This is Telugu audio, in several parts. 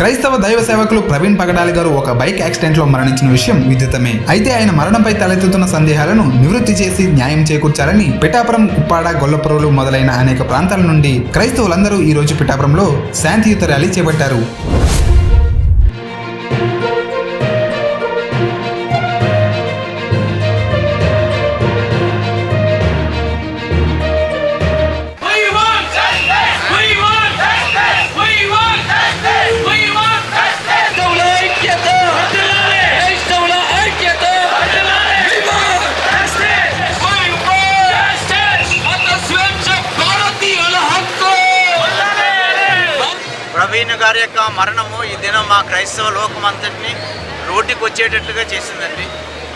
క్రైస్తవ దైవ సేవకులు ప్రవీణ్ పగడాలి గారు ఒక బైక్ యాక్సిడెంట్లో మరణించిన విషయం విదితమే. అయితే ఆయన మరణంపై తలెత్తుతున్న సందేహాలను నివృత్తి చేసి న్యాయం చేకూర్చాలని పిఠాపురం ఉప్పాడ గొల్లపురులు మొదలైన అనేక ప్రాంతాల నుండి క్రైస్తవులందరూ ఈ రోజు పిఠాపురంలో శాంతియుత ర్యాలీ చేపట్టారు. ప్రవీణ్ గారి యొక్క మరణము ఈ దినం మా క్రైస్తవ లోకమంతటిని రోడ్డుకి వచ్చేటట్టుగా చేసిందండి.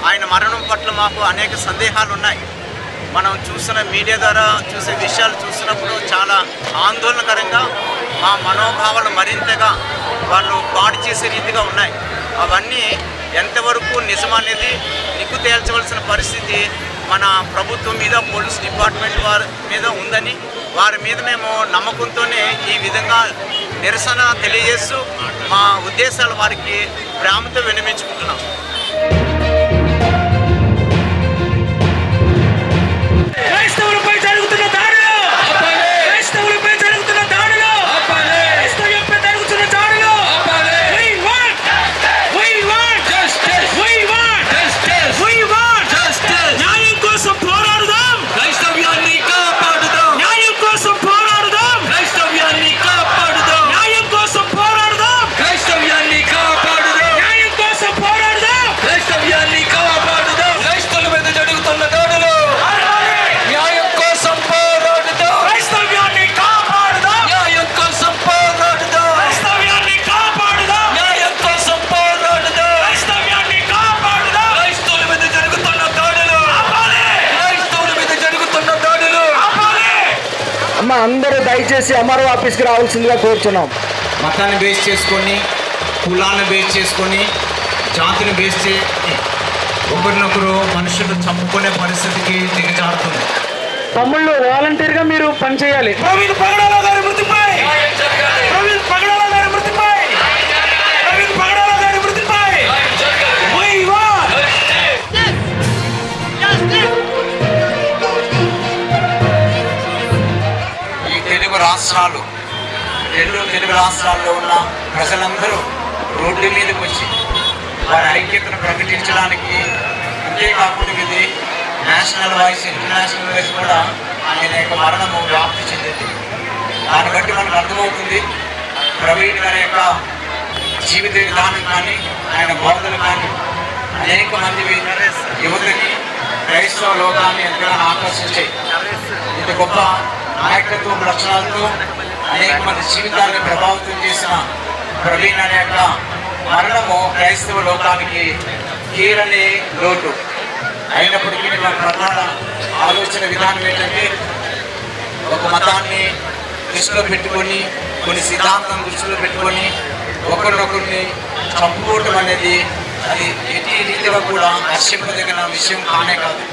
ఆయన మరణం పట్ల మాకు అనేక సందేహాలు ఉన్నాయి మనం చూసిన మీడియా ద్వారా చూసే విషయాలు చూసినప్పుడు చాలా ఆందోళనకరంగా మా మనోభావాలు మరింతగా వాళ్ళు పాడు చేసే రీతిగా ఉన్నాయి. అవన్నీ ఎంతవరకు నిజమనేది నిగ్గు తేల్చవలసిన పరిస్థితి మన ప్రభుత్వం మీద పోలీస్ డిపార్ట్మెంట్ వారి మీద ఉందని వారి మీద మేము నమ్మకంతోనే ఈ విధంగా నిరసన తెలియజేస్తూ మా ఉద్దేశాలు వారికి ప్రేమతో వినిపించుకుంటున్నాం క్రైస్తవులపై జరుగుతున్న దాడులు దయచేసి ఎంఆర్ఓ ఆఫీస్కి రావాల్సిందిగా కోరుచున్నాం. మతాన్ని బేస్ చేసుకొని కులాలను బేస్ చేసుకొని జాతిని బేస్ చేసి ఒకరినొకరు మనుషులు చంపుకునే పరిస్థితికి దిగజారుతుంది. తమ్ముళ్ళు వాలంటీర్గా మీరు పనిచేయాలి ప్రవీణ్ పగడాల గారి మృతిపై! ప్రవీణ్ పగడాల తెలుగు రాష్ట్రాల్లో ఉన్న ప్రజలందరూ రోడ్డు మీదకి వచ్చి వారి ఐక్యతను ప్రకటించడానికి అంతేకాకుండా ఇది నేషనల్ వాయిస్ ఇంటర్నేషనల్ వైస్ కూడా ఆయన యొక్క మరణము వ్యాప్తి చెందింది. దాన్ని బట్టి మనకు అర్థమవుతుంది ప్రవీణ్ గారి యొక్క జీవిత విధానం కానీ ఆయన బోధలు కానీ అనేక మంది యువతని క్రైస్తవ లోకాన్ని ఎంతగానో ఆకర్షించాయి. ఇంత గొప్ప నాయకత్వం లక్షణాలతో అనేక మంది జీవితాలను ప్రభావితం చేసిన ప్రవీణ్ అనే యొక్క మరణము క్రైస్తవ లోకానికి కీరని లోటు. అయినప్పటికీ మన ప్రధాన ఆలోచన విధానం ఏంటంటే ఒక మతాన్ని దృష్టిలో పెట్టుకొని కొన్ని సిద్ధాంతం దృష్టిలో పెట్టుకొని ఒకరినొకరిని చంపుకోవటం అనేది అది ఎట్టి రీతిలో కూడా హర్షింపదగిన విషయం కానే కాదు.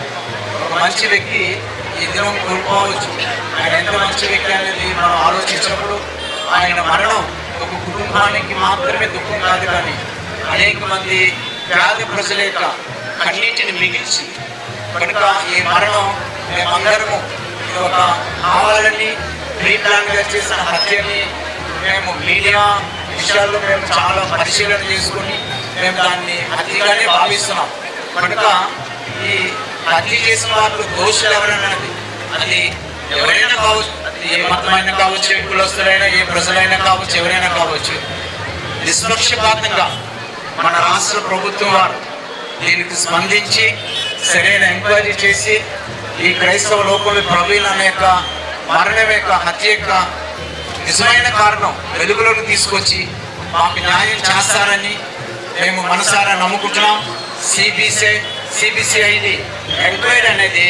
ఒక మంచి వ్యక్తి ఇద్దరం కోల్పోవచ్చు ఆయన ఎంత మంచి వ్యక్తి అనేది మనం ఆలోచించినప్పుడు ఆయన మరణం ఒక కుటుంబానికి మాత్రమే దుఃఖం కాదు కానీ అనేక మంది పేద ప్రజల యొక్క కన్నీటిని మిగిల్చి కనుక ఈ మరణం మేమందరము ఇది ఒక కావాలని ప్రీప్లాన్గా చేసిన హత్యని మేము మీడియా విషయాల్లో మేము చాలా పరిశీలన చేసుకుని మేము దాన్ని హత్యగానే భావిస్తున్నాం. కనుక ఈ హత్య చేసిన వాళ్ళు దోషులు ఎవరన్నది అది ఎవరైనా కావచ్చు. అది ఏ మతమైనా కావచ్చు ఏ కులస్తులైనా ఏ ప్రజలైనా కావచ్చు ఎవరైనా కావచ్చు. నిష్పక్షపాతంగా మన రాష్ట్ర ప్రభుత్వం వారు దీనికి స్పందించి సరైన ఎంక్వైరీ చేసి ఈ క్రైస్తవ లోకంలో ప్రవీణ్ అనే యొక్క మరణం యొక్క హత్య యొక్క నిజమైన కారణం వెలుగులోకి తీసుకొచ్చి మాకు న్యాయం చేస్తారని మేము మనసారా నమ్ముకుంటున్నాం. సిబిసే సిబిసిఐని ఎంక్వైరీ అనేది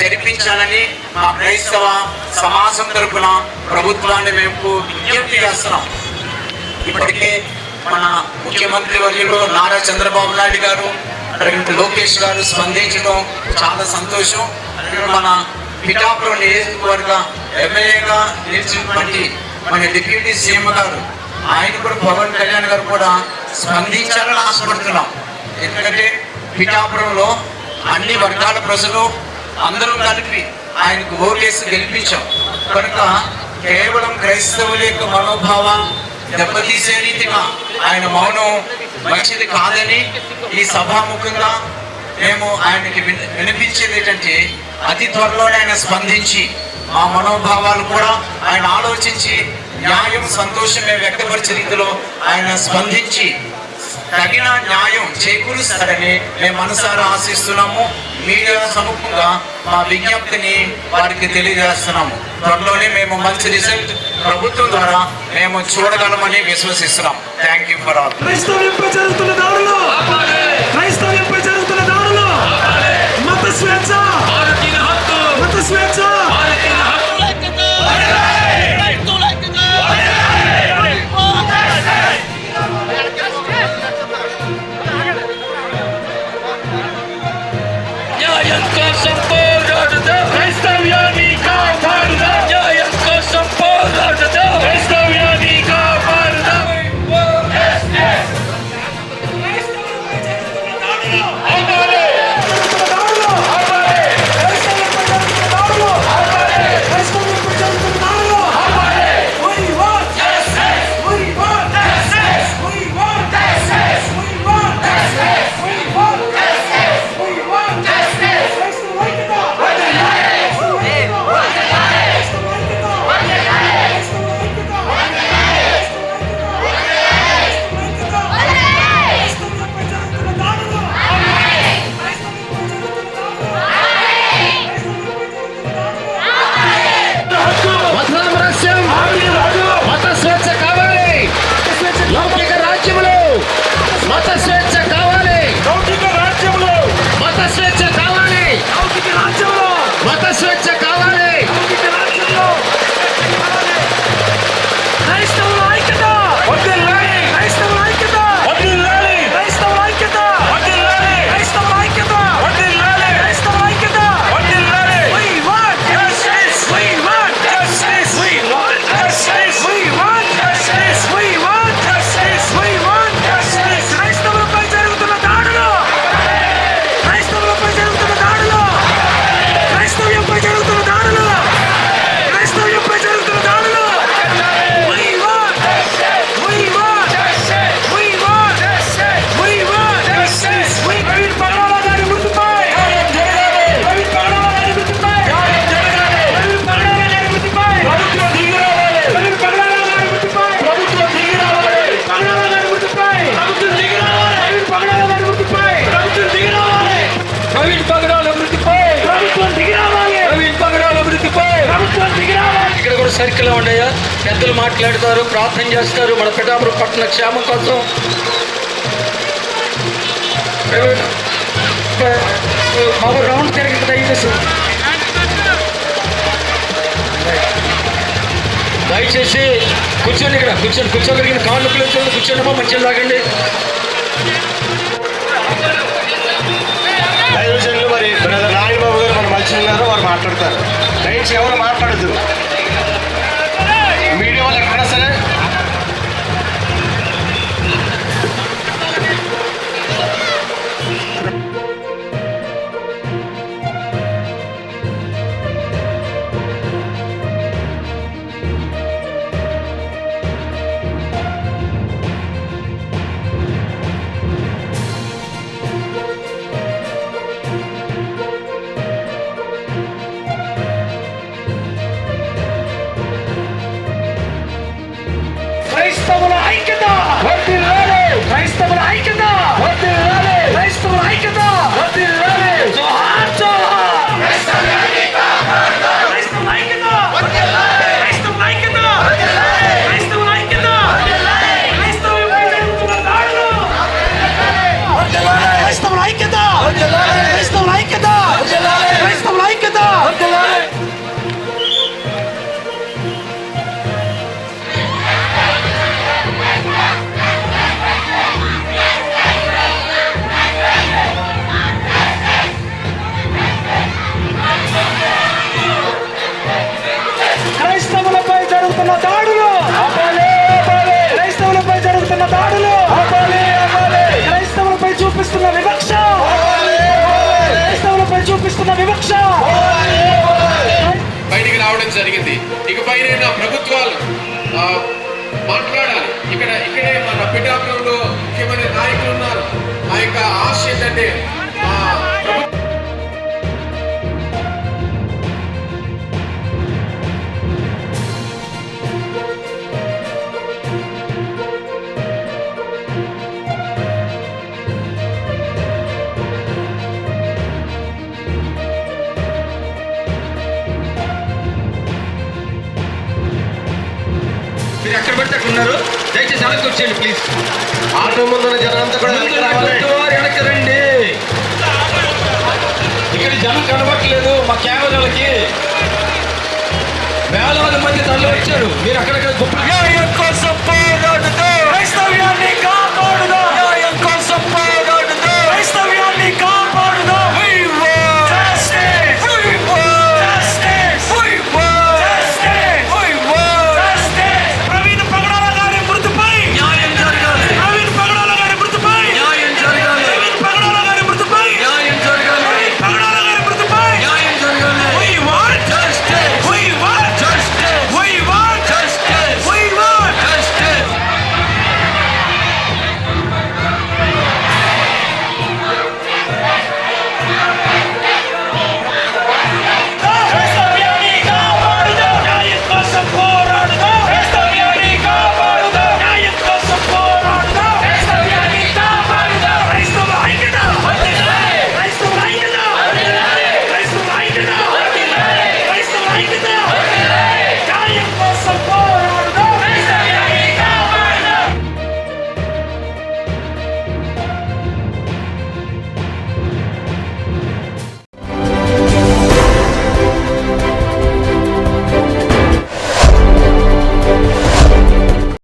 జరిపించాలని మా క్రైస్తవ సమాజం తరపున ప్రభుత్వాన్ని మేము విజ్ఞప్తి చేస్తున్నాం. ఇప్పటికే మన ముఖ్యమంత్రి వర్యులు నారా చంద్రబాబు నాయుడు గారు లోకేష్ గారు స్పందించడం చాలా సంతోషం. మన పిఠాపురం నియోజకవర్గ ఎమ్మెల్యేగా నిలిచినటువంటి మన డిప్యూటీ సీఎం గారు ఆయన కూడా పవన్ కళ్యాణ్ గారు కూడా స్పందించాలని ఆశపడుతున్నాం. ఎందుకంటే పిఠాపురంలో అన్ని వర్గాల ప్రజలు అందరూ కలిపి ఆయనకు ఓటేసి గెలిపించాం. కనుక కేవలం క్రైస్తవుల యొక్క మనోభావం దెబ్బతీసే రీతిగా ఆయన మౌనం మంచిది కాదని ఈ సభాముఖంగా మేము ఆయనకి విని- వినిపించేది ఏంటంటే అతి త్వరలోనే ఆయన స్పందించి మా మనోభావాలు కూడా ఆయన ఆలోచించి న్యాయం సంతోషమే వ్యక్తపరిచే రీతిలో ఆయన స్పందించి తగిన న్యాయం చేకూరుస్తారని మేము మనసారా ఆశిస్తున్నాము. మీడియా సముఖంగా మా విజ్ఞప్తిని వారికి తెలియజేస్తున్నాము. త్వరలోనే మేము మంచి రిజల్ట్ ప్రభుత్వం ద్వారా మేము చూడగలమని విశ్వసిస్తున్నాం. థ్యాంక్ యూ ఫర్ ఆల్ న్యాయం కోసం పోరాడుదాం క్రైస్తవ్యాన్ని సర్కిల్ ఉండయా పెద్దలు మాట్లాడతారు ప్రార్థన చేస్తారు. మన పిఠాపురం పట్టణ క్షేమం కోసం. బాబు రౌండ్ తిరిగి దయచేసి. దయచేసి కూర్చోండి ఇక్కడ కూర్చొని కూర్చోగలిగిన కాళ్ళు కూర్చోండి కూర్చోండి మంచిగా లాగండి. మరి బ్రదర్ నాగబాబు గారు మన మంచిగా వారు మాట్లాడతారు. దయచేసి ఎవరు మాట్లాడదు జరిగింది. ఇక ప్రభుత్వాలు ఆ, మాట్లాడాలి. ఇక్కడ ఇక్కడే మన పిఠాపురంలో ముఖ్యమైన నాయకులు ఉన్నారు. ఆ యొక్క ఆశ ఏంటంటే మీరు ఎక్కడ పడితే అక్కడ ఉన్నారు. దయచేసి వెనక్కి వచ్చేయండి ప్లీజ్ ఆటో కూడా వెనక్కి రండి. ఇక్కడ జనం కనబట్టలేదు మా కెమెరాలకి. వేలాది మంది తల్లి వచ్చారు. మీరు అక్కడక్కడ గొప్ప కోసం పోరాడుతూ వైష్ణవ్యాన్ని